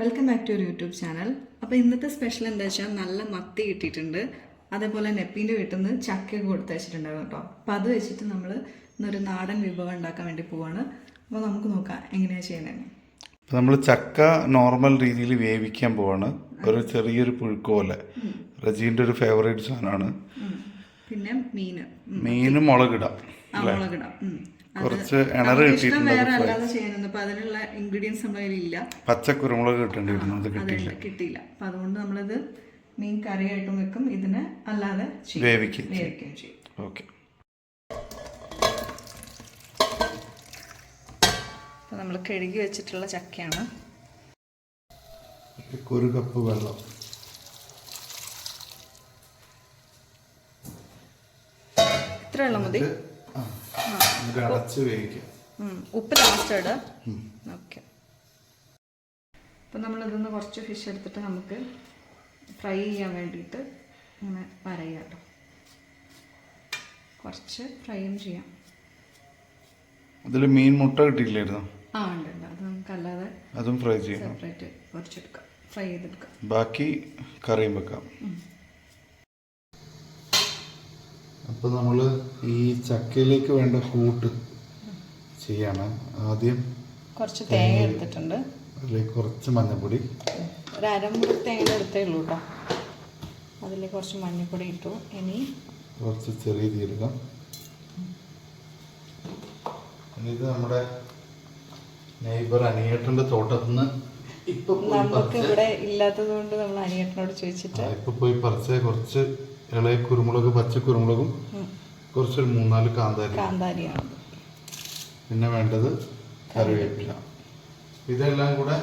Welcome back to ഒരു YouTube channel അപ്പോൾ ഇന്നത്തെ സ്പെഷ്യൽ എന്താ വെച്ചാൽ നല്ല മത്തി കിട്ടിയിട്ടുണ്ട്. അതേപോലെ നെപ്പീന്റെ വീട്ടിൽ നിന്ന് ചക്കയൊക്കെ കൊടുത്ത് വെച്ചിട്ടുണ്ടായിരുന്നു കേട്ടോ. അപ്പോൾ അത് വെച്ചിട്ട് നമ്മൾ ഇന്നൊരു നാടൻ വിഭവം ഉണ്ടാക്കാൻ വേണ്ടി പോവാണ്. അപ്പോൾ നമുക്ക് നോക്കാം എങ്ങനെയാണ് ചെയ്യുന്നത് അപ്പോൾ നമ്മൾ ചക്ക നോർമൽ രീതിയിൽ വേവിക്കാൻ പോവാണ്. ഒരു ചെറിയൊരു പുഴുക്ക് പോലെ. റജീന്റെ ഒരു ഫേവറേറ്റ് സാധനമാണ്. പിന്നെ മീൻ മീനും മുളകിടാം. മുളകിടാം. കുറച്ച് ഇണറ് കിട്ടിയിട്ടുണ്ട് അതിനുള്ള ഇൻഗ്രീഡിയൻസ് നമ്മുടെ കയ്യിലില്ല പച്ച കുരുമുളക് കിട്ടേണ്ടി വരുന്നു അത് കിട്ടിയില്ല. കിട്ടിയില്ല. അപ്പൊ അതുകൊണ്ട് നമ്മളത് മീൻ കറിയായിട്ടും വെക്കും ഇതിന് അല്ലാതെ വേവിക്കും വേവിക്കുകയും ചെയ്യും. ഓക്കെ. നമ്മൾ കഴുകി വെച്ചിട്ടുള്ള ചക്കയാണ്. ഒരു കപ്പ് വെള്ളം. ഇത്ര വെള്ളം മതി. അടച്ച് വേവിക്കാം. ഉപ്പ് ലാസ്റ്റ് ഇട. ഓക്കെ അപ്പം നമ്മളിതൊന്ന് കുറച്ച് ഫിഷ് എടുത്തിട്ട് നമുക്ക് ഫ്രൈ ചെയ്യാൻ വേണ്ടിയിട്ട് ഇങ്ങനെ വരയുക കേട്ടോ കുറച്ച് ഫ്രൈയും ചെയ്യാം. അതിൽ മീൻ മുട്ട കിട്ടിയില്ലായിരുന്നു? ആ ഉണ്ട് ഉണ്ട്. അത് നമുക്ക് അല്ലാതെ അതും ഫ്രൈ ചെയ്യാം. സെപ്പറേറ്റ് കുറച്ചെടുക്കാം ഫ്രൈ ചെയ്തെടുക്കാം. ബാക്കി കറിയും വെക്കാം. അപ്പോൾ നമ്മൾ ഈ ചക്കയിലേക്ക് വേണ്ട കൂട്ട് ചെയ്യാണ്. ആദ്യം കുറച്ച് തേങ്ങ എടുത്തിട്ടുണ്ട്. അതിലേക്ക് കുറച്ച് മഞ്ഞപ്പൊടി. ഒരു അരമുറി തേങ്ങ എടുത്തേ ഉള്ളൂ കേട്ടോ അതിലേക്ക് കുറച്ച് മഞ്ഞപ്പൊടി ഇട്ടു. ഇനി കുറച്ച് ചെറിയ ജീരകം. ഇനി ഇത് നമ്മുടെ നെയ്ബർ അനിയേട്ടന്റെ തോട്ടത്തിൽ നിന്ന് നമുക്ക് ഇവിടെ ഇല്ലാത്തത് കൊണ്ട് നമ്മൾ അനിയട്ടനോട് ചോദിച്ചിട്ട്. ഇപ്പൊ പോയി പറിച്ച. കുറച്ച് ഇളയ കുരുമുളക് പച്ച കുരുമുളകും കുറച്ചൊരു മൂന്നാൽ കാന്താരി കാന്താരിയാണ്. പിന്നെ വേണ്ടത് കറിവേപ്പില. ഇതെല്ലാം കൂടെ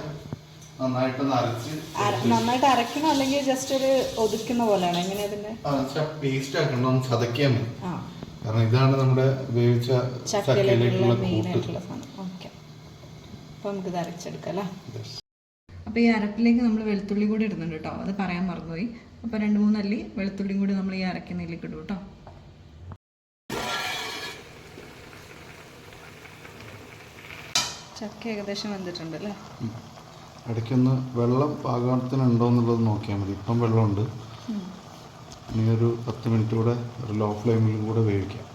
നന്നായിട്ട് അരച്ച് അര- നന്നായിട്ട് അരക്കണോ അല്ലെങ്കിൽ ജസ്റ്റ് ഒരു ഒതുക്കുന്ന പോലെയാണ്. എങ്ങനെ അതിന്റെ പേസ്റ്റ് ആക്കണം. ചതക്കിയാൽ മതി. കാരണം ഇതാണ് നമ്മുടെ ഉപയോഗിച്ച ചക്കയിലേക്കുള്ള മെയിൻ ആയിട്ടുള്ള സാധനം. ഓക്കെ അപ്പോൾ ഇത് അരച്ചെടുക്കാം അല്ലേ? അപ്പോൾ ഈ അരപ്പിലേക്ക് നമ്മൾ വെളുത്തുള്ളി കൂടി ഇടുന്നുണ്ട് കേട്ടോ. അത് പറയാൻ മറന്നുപോയി. അപ്പോൾ രണ്ട് മൂന്നല്ലി വെളുത്തുള്ളിയും കൂടി നമ്മൾ ഈ അരക്കുന്നതിലേക്ക് ഇടും കേട്ടോ. ചക്ക ഏകദേശം വന്നിട്ടുണ്ട് അല്ലേ. ഇടയ്ക്കൊന്ന് വെള്ളം പാകത്തിനുണ്ടോ എന്നുള്ളത് നോക്കിയാൽ മതി. ഇപ്പം വെള്ളമുണ്ട്. ഇനി ഒരു പത്ത് മിനിറ്റ് കൂടെ ഒരു ലോ ഫ്ലെയിമിൽ കൂടെ വേവിക്കാം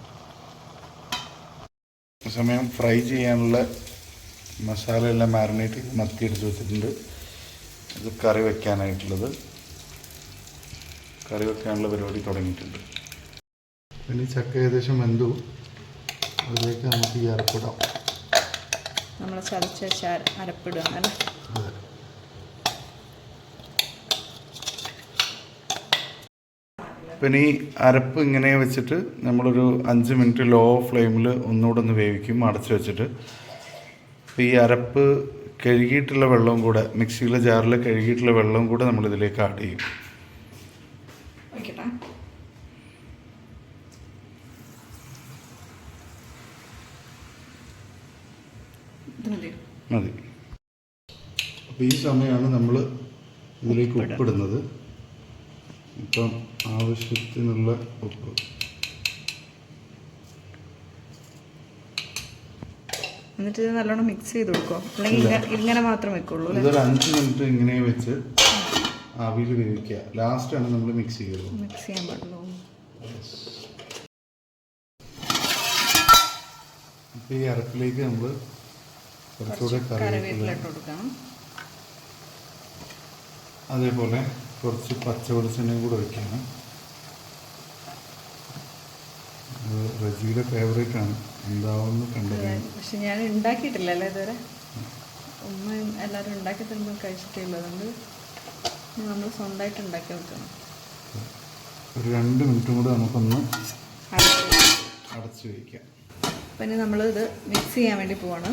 സമയം ഫ്രൈ ചെയ്യാനുള്ള മസാല എല്ലാം മാരിനേറ്റ് ചെയ്ത് മത്തി എടുത്ത് വെച്ചിട്ടുണ്ട്. ഇത് കറി വെക്കാനായിട്ടുള്ളത്. കറി വെക്കാനുള്ള പരിപാടി തുടങ്ങിയിട്ടുണ്ട്. പിന്നെ ചക്ക ഏകദേശം വെന്തു. അതിലേക്ക് നമുക്ക് ഈ അരപ്പിടാം. നമ്മൾ ചതച്ച അരപ്പിടുകയാണ് അല്ലേ അതെ. പിന്നെ ഈ അരപ്പ് ഇങ്ങനെ വെച്ചിട്ട് നമ്മളൊരു അഞ്ച് മിനിറ്റ് ലോ ഫ്ലെയിമിൽ ഒന്നുകൂടെ ഒന്ന് വേവിക്കും അടച്ചു വെച്ചിട്ട്. ഈ അരപ്പ് കഴുകിയിട്ടുള്ള വെള്ളവും കൂടെ മിക്സിയിലെ ജാറിൽ കഴുകിയിട്ടുള്ള വെള്ളവും കൂടെ നമ്മൾ ഇതിലേക്ക് ആഡ് ചെയ്യും. മതി. അപ്പോൾ ഈ സമയമാണ് നമ്മൾ ഇതിലേക്ക് ഉപ്പിടുന്നത്. ഇപ്പം ആവശ്യത്തിനുള്ള ഉപ്പ്. എന്നിട്ട് ഇത് നല്ലോണം മിക്സ് ചെയ്ത് കൊടുക്കുക അല്ലെങ്കിൽ ഇങ്ങനെ മാത്രം വെക്കുള്ളൂ ഇതൊരു അഞ്ച് മിനിറ്റ് ഇങ്ങനെ വെച്ച് ആവിയിൽ വേവിക്കുക. ആണ് നമ്മൾ മിക്സ് ചെയ്യുന്നത് മിക്സ് ചെയ്യാൻ പാടുള്ളൂ. ഈ അരപ്പിലേക്ക് നമ്മൾ കുറച്ചുകൂടെ കറിവേപ്പില അതേപോലെ കുറച്ച് പച്ച വെളിച്ചെണ്ണയും കൂടെ ഒഴിക്കുകയാണ് റജിയുടെ ഫേവറേറ്റ് ആണ്. എന്താവുമെന്ന് കണ്ടറിയാം. പക്ഷെ ഞാൻ ഉണ്ടാക്കിയിട്ടില്ല അല്ലേ ഇതുവരെ? ഉമ്മ എല്ലാവരും ഉണ്ടാക്കി തരുമ്പോൾ കഴിച്ചിട്ടില്ല. അതുകൊണ്ട് നമ്മൾ സ്വന്തമായിട്ട് ഉണ്ടാക്കി വെക്കണം ഒരു രണ്ട് മിനിറ്റ് കൂടെ നമുക്കൊന്ന് അടച്ചു വയ്ക്കാം അപ്പം ഇനി നമ്മൾ ഇത് മിക്സ് ചെയ്യാൻ വേണ്ടി പോവാണ്.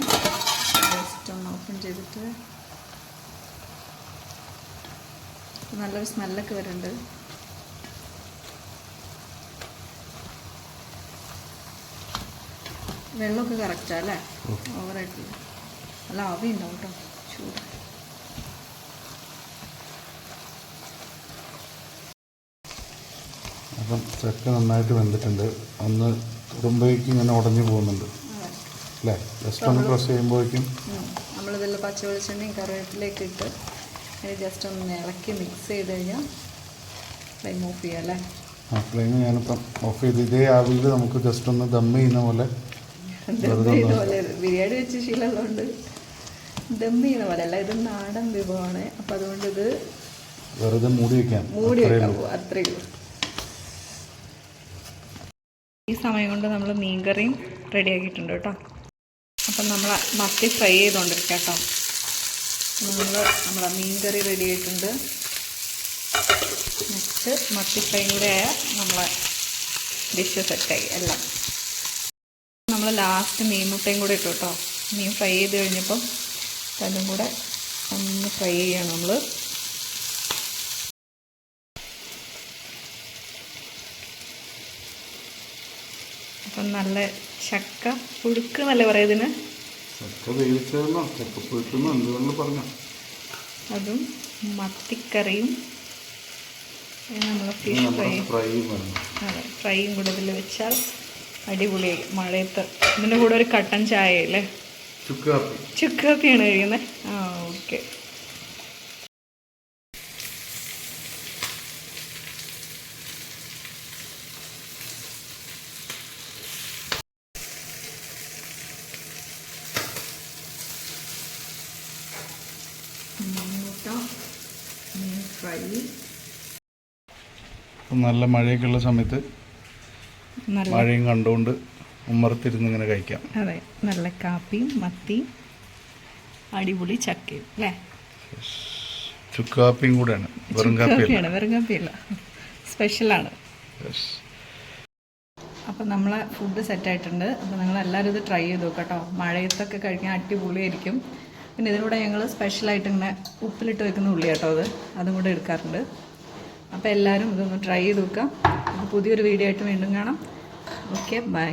ജസ്റ്റ് ഒന്ന് ഓപ്പൺ ചെയ്തിട്ട്. നല്ലൊരു സ്മെല്ലൊക്കെ വരുന്നുണ്ട്. വെള്ളമൊക്കെ കറക്റ്റാ അല്ലേ? ഓവറായിട്ടില്ല നല്ല ആവി ഉണ്ടാവും കേട്ടോ ചൂട്. അപ്പം ചക്ക നന്നായിട്ട് വെന്തിട്ടുണ്ട്. ഒന്ന് തുടുമ്പേക്ക് ഇങ്ങനെ ഉടഞ്ഞു പോകുന്നുണ്ട്. അല്ലേ? ജസ്റ്റ് ഒന്ന് പ്രസ് ചെയ്യുമ്പോഴേക്കും നമ്മളിതിൽ പച്ച വെളിച്ചെണ്ണയും കറിവേപ്പിലേക്ക് ഇട്ട് ഇനി ജസ്റ്റ് ഒന്ന് ഇളക്കി മിക്സ് ചെയ്ത് കഴിഞ്ഞാൽ ഫ്ലെയിം ഓഫ് ചെയ്യാം അല്ലേ? ആ ഫ്ലെയിം ഞാനിപ്പം ഓഫ് ചെയ്ത് ഇതേ ആവിയിൽ നമുക്ക് ജസ്റ്റ് ഒന്ന് ദം ചെയ്യുന്ന പോലെ ദം ചെയ്യുന്ന പോലെ ബിരിയാണി വെച്ച് ശീലമുള്ളതുകൊണ്ട് ദം ചെയ്യുന്ന പോലെ അല്ല ഇത് നാടൻ വിഭവമാണ്. അപ്പം അതുകൊണ്ട് ഇത് വെറുതെ മൂടി വെക്കാം. മൂടി വെക്കാം. വെക്കാൻ പോകും അത്രയേ ഉള്ളൂ. ഈ സമയം കൊണ്ട് നമ്മൾ മീൻകറിയും റെഡി ആക്കിയിട്ടുണ്ട് കേട്ടോ. അപ്പം നമ്മൾ മത്തി ഫ്രൈ ചെയ്തുകൊണ്ടിരിക്കാം കേട്ടോ. നമ്മൾ നമ്മളെ മീൻകറി റെഡി ആയിട്ടുണ്ട്. നെക്സ്റ്റ് മത്തി ഫ്രൈ കൂടെ ആയ നമ്മളെ ഡിഷ് സെറ്റായി എല്ലാം. നമ്മൾ ലാസ്റ്റ് മീൻ മുട്ടയും കൂടെ ഇട്ടു കേട്ടോ മീൻ ഫ്രൈ ചെയ്ത് കഴിഞ്ഞപ്പം അതും കൂടെ ഒന്ന് ഫ്രൈ ചെയ്യണം നമ്മൾ അപ്പം നല്ല ചക്ക പുഴുക്ക് എന്നല്ലേ പറയുന്നതിന് ചക്ക വേവിച്ചതെന്നോ? ചക്ക പൊരിച്ചെന്നോ എന്ത് വേണമെങ്കിലും പറഞ്ഞോ. അതും മത്തിക്കറിയും നമ്മൾ ഫിഷ് ഫ്രൈ ഫ്രൈയും കൂടെ ഇതിൽ വെച്ചാൽ അടിപൊളിയായി മഴയത്ത്. ഇതിന്റെ കൂടെ ഒരു കട്ടൻ ചായ അല്ലേ? ചുക്ക് കാപ്പി. ചുക്ക് കാപ്പിയാണ് കഴിക്കുന്നത് ആ ഓക്കെ. നല്ല മഴയൊക്കെ ഉള്ള സമയത്ത് മഴയും കണ്ടുകൊണ്ട് ഉമ്മറത്തിരുന്ന് ഇങ്ങനെ കഴിക്കാം. അതെ നല്ല കാപ്പിയും മത്തിയും അടിപൊളി ചക്കയും അല്ലേ? ചുക്കാപ്പിയും കൂടെയാണ്. വെറും കാപ്പിയാണ് വെറും കാപ്പിയല്ല. സ്പെഷ്യലാണ്. അപ്പം അപ്പോൾ നമ്മളെ ഫുഡ് സെറ്റായിട്ടുണ്ട് അപ്പോൾ നിങ്ങൾ എല്ലാവരും ഇത് ട്രൈ ചെയ്ത് നോക്കട്ടോ കേട്ടോ. മഴയത്തൊക്കെ കഴിക്കാൻ അടിപൊളിയായിരിക്കും. പിന്നെ ഇതിലൂടെ ഞങ്ങൾ സ്പെഷ്യലായിട്ട് ഇങ്ങനെ ഉപ്പിലിട്ട് വെക്കുന്ന ഉള്ളി കേട്ടോ അത്. അതും കൂടെ എടുക്കാറുണ്ട്. അപ്പോൾ എല്ലാവരും ഇതൊന്ന് ട്രൈ ചെയ്ത് നോക്കുക. പുതിയൊരു വീഡിയോ ആയിട്ട് വീണ്ടും കാണാം. Okay bye